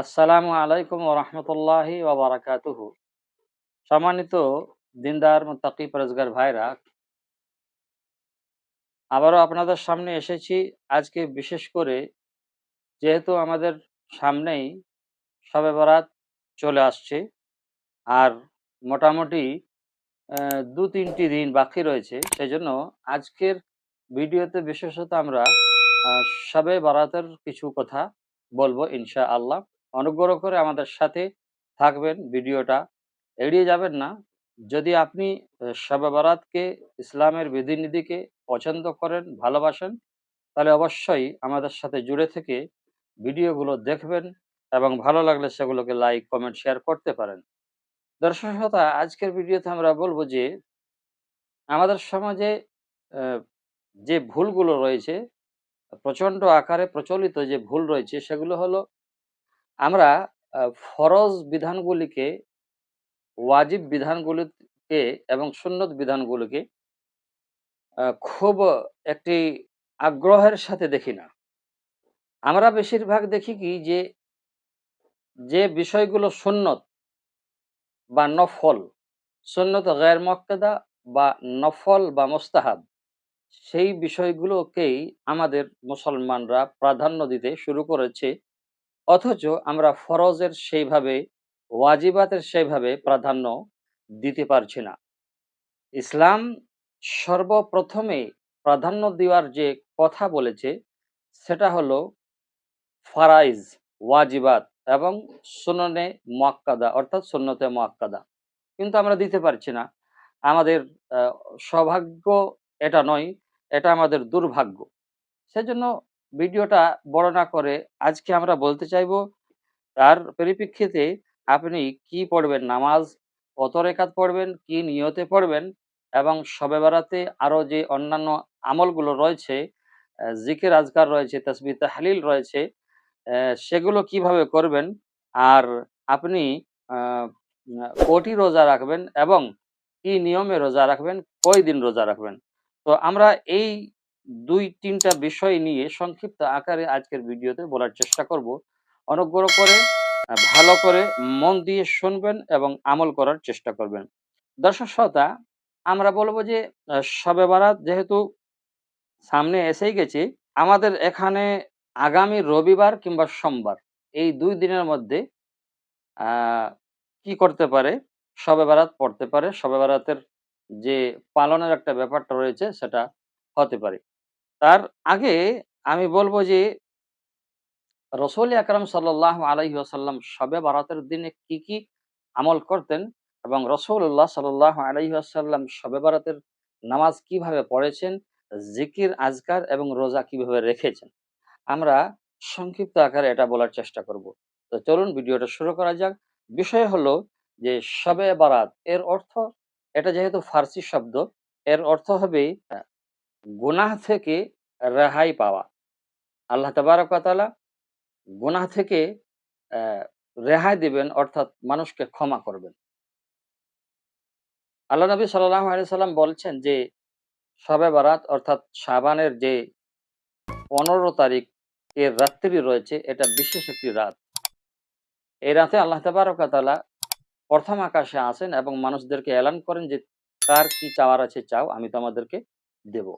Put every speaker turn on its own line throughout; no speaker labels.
আসসালামু আলাইকুম রহমতুল্লাহি ওবরাকাতুহু সম্মানিত দিনদার মুত্তাকি পরেজগার ভাইরা, আবারও আপনাদের সামনে এসেছি। আজকে বিশেষ করে যেহেতু আমাদের সামনেই সবে বরাত চলে আসছে, আর মোটামুটি দু তিনটি দিন বাকি রয়েছে সেই জন্য আজকের ভিডিওতে বিশেষত আমরা সবে বরাতের কিছু কথা বলব ইনশা আল্লাহ অনুগ্রহ করে আমাদের সাথে থাকবেন, ভিডিওটা এড়িয়ে যাবেন না। যদি আপনি শবে ইসলামের বিধিনিধিকে পছন্দ করেন, ভালোবাসেন, তাহলে অবশ্যই আমাদের সাথে জুড়ে থেকে ভিডিওগুলো দেখবেন এবং ভালো লাগলে সেগুলোকে লাইক, কমেন্ট, শেয়ার করতে পারেন। দর্শক শ্রোতা, আজকের ভিডিওতে আমরা বলব যে, আমাদের সমাজে যে ভুলগুলো রয়েছে প্রচণ্ড আকারে প্রচলিত যে ভুল রয়েছে, সেগুলো হলো আমরা ফরজ বিধানগুলিকে, ওয়াজিব বিধানগুলিকে এবং সুন্নত বিধানগুলিকে খুব একটি আগ্রহের সাথে দেখি না। আমরা বেশিরভাগ দেখি কি যে যে বিষয়গুলো সুন্নত বা নফল, সুন্নত গায়ের মক্কেদা বা নফল বা মোস্তাহাব, সেই বিষয়গুলোকেই আমাদের মুসলমানরা প্রাধান্য দিতে শুরু করেছে। অথচ আমরা ফরজের সেইভাবে, ওয়াজিবাতের সেইভাবে প্রাধান্য দিতে পারছি না। ইসলাম সর্বপ্রথমে প্রাধান্য দেওয়ার যে কথা বলেছে, সেটা হলো ফারাইজ, ওয়াজিবাত এবং সুননে মোয়াক্কাদা, অর্থাৎ সুন্নতে মোয়াক্কাদা। কিন্তু আমরা দিতে পারছি না। আমাদের সৌভাগ্য এটা নয়, এটা আমাদের দুর্ভাগ্য। সেজন্য ভিডিওটা বড় না করে আজকে আমরা বলতে চাইব তার পরিপ্রেক্ষিতে আপনি কি পড়বেন? নামাজ কত রেখাত পড়বেন? কি নিয়তে পড়বেন? এবং শবে বেড়াতে আরও যে অন্যান্য আমলগুলো রয়েছে আহ, জিকির আজকার রয়েছে তসবি তাহলিল রয়েছে সেগুলো কীভাবে করবেন? আর আপনি কটি রোজা রাখবেন? এবং কি নিয়মে রোজা রাখবেন? কয় দিন রোজা রাখবেন? তো আমরা এই দুই, তিনটা বিষয় নিয়ে সংক্ষিপ্ত আকারে আজকের ভিডিওতে বলার চেষ্টা করব। অনুগ্রহ করে ভালো করে মন দিয়ে শুনবেন এবং আমল করার চেষ্টা করবেন। দর্শক শ্রোতা, আমরা বলব যে শবে বারাত যেহেতু সামনে এসেই গেছে, আমাদের এখানে আগামী রবিবার কিংবা সোমবার এই দুই দিনের মধ্যে কি করতে পারে? সবে বারাত পড়তে পারে। সবে বারাতের যে পালনের একটা ব্যাপারটা রয়েছে, সেটা হতে পারে। তার আগে আমি বলব যে, রসুল আকরম সাল্লাহ আলহি আসাল্লাম শবে বারাতের দিনে কি কি আমল করতেন এবং রসুল্লাহ সাল্লাহ আলহি আসাল্লাম শবে বারাতের নামাজ কীভাবে পড়েছেন, জিকির, আজকার এবং রোজা কীভাবে রেখেছেন? আমরা সংক্ষিপ্ত আকারে এটা বলার চেষ্টা করব। তো চলুন ভিডিওটা শুরু করা যাক। বিষয় হলো যে, সবে বারাত এর অর্থ, এটা যেহেতু ফার্সি শব্দ, এর অর্থ হবে গুনাহ থেকে রেহাই পাওয়া। আল্লাহ তাবারকাতালা গুনাহ থেকে রেহাই দিবেন, অর্থাৎ মানুষকে ক্ষমা করবেন। আল্লাহ নবী সাল্লাহ সাল্লাম বলছেন যে, শবে বারাত, অর্থাৎ সাবানের যে পনেরো তারিখ এর রাত্রি রয়েছে, এটা বিশেষ একটি রাত। এই রাতে আল্লাহ তাবারকাতালা প্রথম আকাশে আসেন এবং মানুষদেরকে এলান করেন যে, তার কি চাওয়ার আছে, চাও, আমি তোমাদেরকে দেব।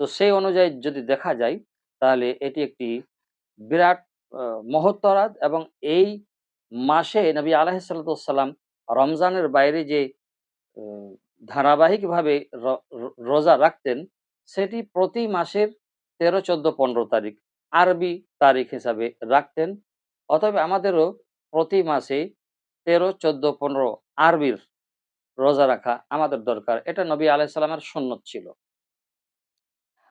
তো সেই অনুযায়ী যদি দেখা যায় তাহলে এটি একটি বিরাট আহ, মহত্ব রাত এবং এই মাসে নবী আলাহিসাল্লাম রমজানের বাইরে যে ধারাবাহিকভাবে রোজা রাখতেন সেটি প্রতি মাসের তেরো চোদ্দ পনেরো তারিখ আরবি তারিখ হিসাবে রাখতেন। অতএব আমাদেরও প্রতি মাসে তেরো চোদ্দ পনেরো আরবির রোজা রাখা আমাদের দরকার। এটা নবী আলাইসাল্লামের সুন্নত ছিল।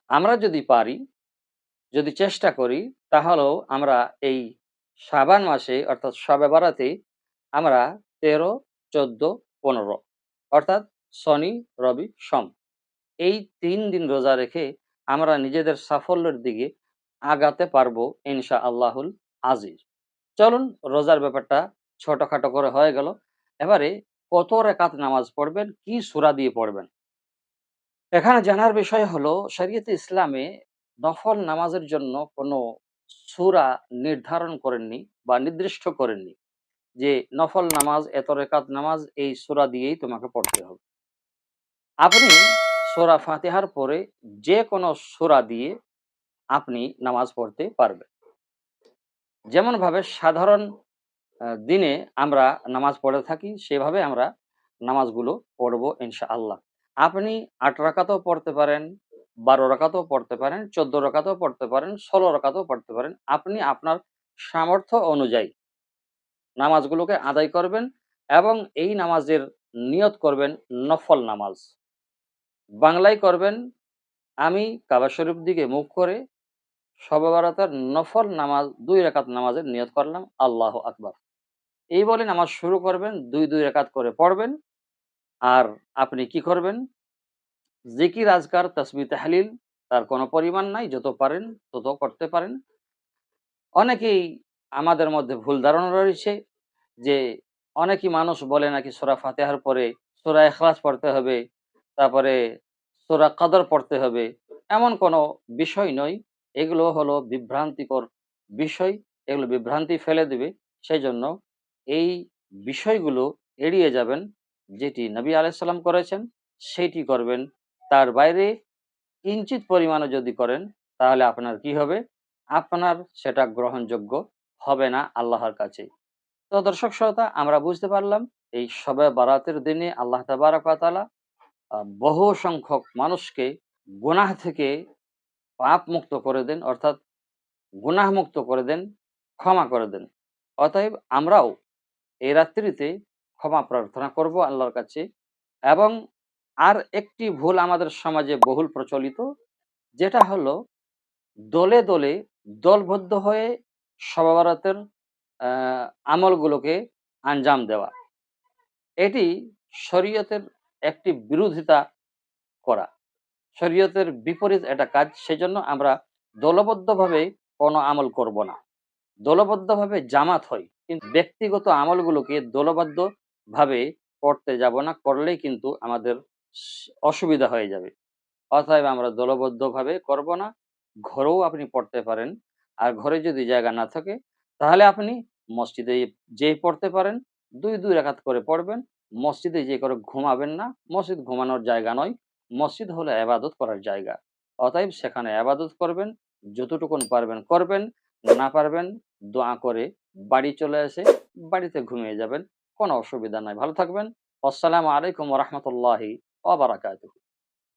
আমরা যদি পারি, যদি চেষ্টা করি, তাহলেও আমরা এই সাবান মাসে, অর্থাৎ সবে বারাতে আমরা তেরো, চোদ্দ, পনেরো, অর্থাৎ শনি, রবি, সোম, এই তিন দিন রোজা রেখে আমরা নিজেদের সাফল্যের দিকে আগাতে পারব ইনশা আল্লাহুল আজিজ। চলুন, রোজার ব্যাপারটা ছোটখাটো করে হয়ে গেল। এবারে কত রেখাত নামাজ পড়বেন, কি সুরা দিয়ে পড়বেন? এখানে জানার বিষয় হলো, শরীয়তে ইসলামে নফল নামাজের জন্য কোনো সুরা নির্ধারণ করেননি বা নির্দিষ্ট করেননি যে নফল নামাজ এত রেকাত নামাজ এই সূরা দিয়েই তোমাকে পড়তে হবে। আপনি সূরা ফাতিহার পরে যে কোনো সূরা দিয়ে আপনি নামাজ পড়তে পারবেন। যেমনভাবে সাধারণ দিনে আমরা নামাজ পড়ে থাকি, সেভাবে আমরা নামাজগুলো পড়ব ইনশাআল্লাহ। আপনি আট রাকাতও পড়তে পারেন, বারো রাকাতও পড়তে পারেন, চোদ্দ রাকাতও পড়তে পারেন, ষোলো রাকাতও পড়তে পারেন। আপনি আপনার সামর্থ্য অনুযায়ী নামাজগুলোকে আদায় করবেন এবং এই নামাজের নিয়ত করবেন নফল নামাজ। বাংলায় করবেন, আমি কাবা শরীফ দিকে মুখ করে শবে নফল নামাজ, দুই রাকাত নামাজের নিয়ত করলাম, আল্লাহ আকবার। এই বলে নামাজ শুরু করবেন, দুই দুই রাকাত করে পড়বেন। আর আপনি কি করবেন? জিকির, আজকার তসবি তাহলিল তার কোনো পরিমাণ নাই, যত পারেন তত করতে পারেন। অনেকেই আমাদের মধ্যে ভুল ধারণা রয়েছে যে অনেকই মানুষ বলে নাকি সোরা ফাতেহার পরে সোরা এখলাস পড়তে হবে, তারপরে সোরা কাদর পড়তে হবে, এমন কোনো বিষয় নয়। এগুলো হলো বিভ্রান্তিকর বিষয়, এগুলো বিভ্রান্তি ফেলে দেবে। সেই জন্য এই বিষয়গুলো এড়িয়ে যাবেন। যেটি নবী আলাইসাল্লাম করেছেন, সেটি করবেন। তার বাইরে কিঞ্চিত পরিমাণে যদি করেন, তাহলে আপনার কি হবে? আপনার সেটা গ্রহণযোগ্য হবে না আল্লাহর কাছে। তো দর্শক শ্রোতা, আমরা বুঝতে পারলাম, এই সবে বারাতের দিনে আল্লাহ তাবারকাতালা বহু সংখ্যক মানুষকে গুনাহ থেকে পাপ মুক্ত করে দেন, অর্থাৎ গুনাহ মুক্ত করে দেন, ক্ষমা করে দেন। অতএব আমরাও এই রাত্রিতে ক্ষমা প্রার্থনা করব আল্লাহর কাছে। এবং আর একটি ভুল আমাদের সমাজে বহুল প্রচলিত, যেটা হলো দলে দলে দলবদ্ধ হয়ে সবাবরাতের আমলগুলোকে আঞ্জাম দেওয়া। এটি শরীয়তের একটি বিরোধিতা করা। শরীয়তের বিপরীত এটা কাজ, সেজন্য আমরা দলবদ্ধভাবে কোনো আমল করব না। দলবদ্ধভাবে জামাত হয় কিন্তু ব্যক্তিগত আমলগুলোকে দলবদ্ধ ভাবে করতে যাব না, করলেই কিন্তু আমাদের অসুবিধা হয়ে যাবে। অতএব আমরা দলবদ্ধভাবে করব না, ঘরেও আপনি পড়তে পারেন। আর ঘরে যদি জায়গা না থাকে, তাহলে আপনি মসজিদে যেই পড়তে পারেন, দুই দুই রেখাত করে পড়বেন। মসজিদে যে করে ঘুমাবেন না, মসজিদ ঘুমানোর জায়গা নয়, মসজিদ হলো আবাদত করার জায়গা। অতএব সেখানে আবাদত করবেন, যতটুকুন পারবেন করবেন, না পারবেন দোয়া করে বাড়ি চলে এসে বাড়িতে ঘুমিয়ে যাবেন। কোনো অসুবিধা নাই। ভালো থাকবেন। আসসালামু আলাইকুম রহমতুল্লাহি ওবরাকাতুহু